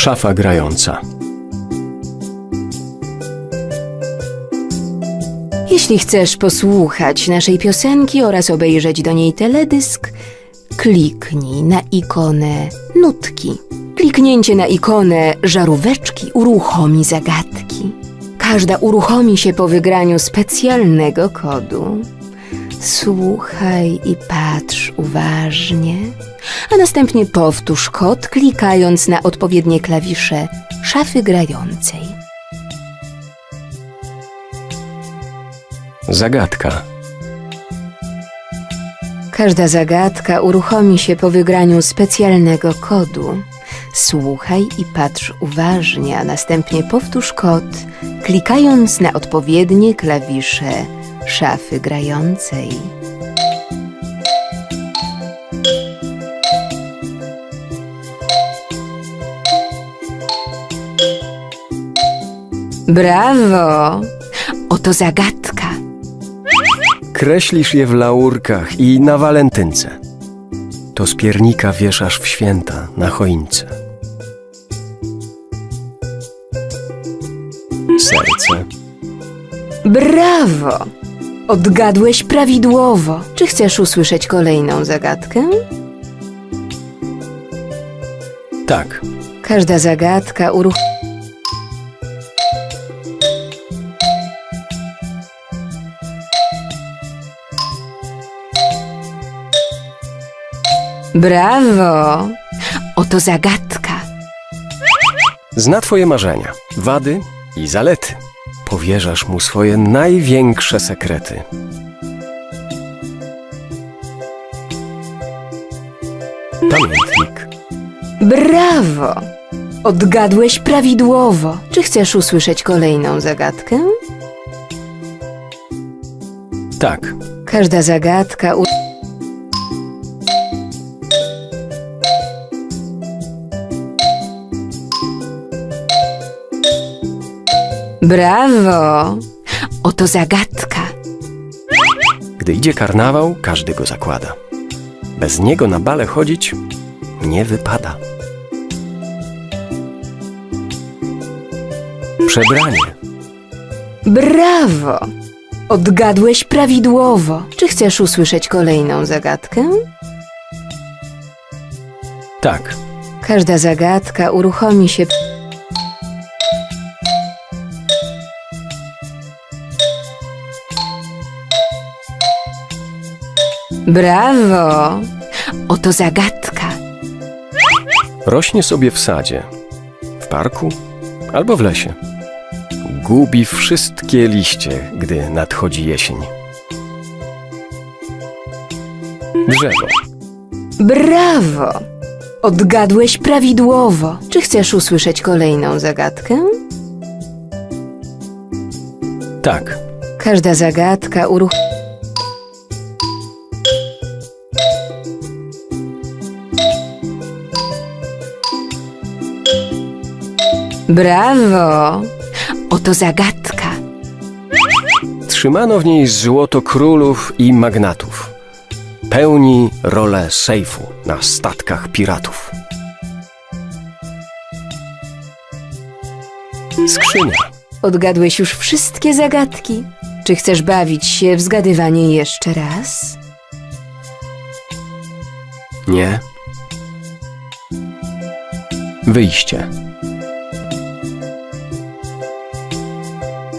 Szafa grająca. Jeśli chcesz posłuchać naszej piosenki oraz obejrzeć do niej teledysk, kliknij na ikonę nutki. Kliknięcie na ikonę żaróweczki uruchomi zagadki. Każda uruchomi się po wygraniu specjalnego kodu. Słuchaj i patrz uważnie, a następnie powtórz kod klikając na odpowiednie klawisze szafy grającej. Zagadka. Każda zagadka uruchomi się po wygraniu specjalnego kodu. Słuchaj i patrz uważnie, a następnie powtórz kod, klikając na odpowiednie klawisze szafy grającej. Brawo! Oto zagadka. Kreślisz je w laurkach i na walentynce. To z piernika wieszasz w święta na choince. Serce. Brawo! Odgadłeś prawidłowo. Czy chcesz usłyszeć kolejną zagadkę? Tak. Każda zagadka uruch... Brawo! Oto zagadka. Zna twoje marzenia, wady i zalety. Powierzasz mu swoje największe sekrety. Pamiętnik. Brawo! Odgadłeś prawidłowo. Czy chcesz usłyszeć kolejną zagadkę? Tak. Każda zagadka u... Brawo! Oto zagadka. Gdy idzie karnawał, każdy go zakłada. Bez niego na bale chodzić nie wypada. Przebranie. Brawo! Odgadłeś prawidłowo. Czy chcesz usłyszeć kolejną zagadkę? Tak. Każda zagadka uruchomi się. Brawo! Oto zagadka. Rośnie sobie w sadzie, w parku albo w lesie. Gubi wszystkie liście, gdy nadchodzi jesień. Drzewo. Brawo! Odgadłeś prawidłowo. Czy chcesz usłyszeć kolejną zagadkę? Tak. Każda zagadka uruch... Brawo! Oto zagadka. Trzymano w niej złoto królów i magnatów. Pełni rolę sejfu na statkach piratów. Skrzynia. Odgadłeś już wszystkie zagadki. Czy chcesz bawić się w zgadywanie jeszcze raz? Nie. Wyjście.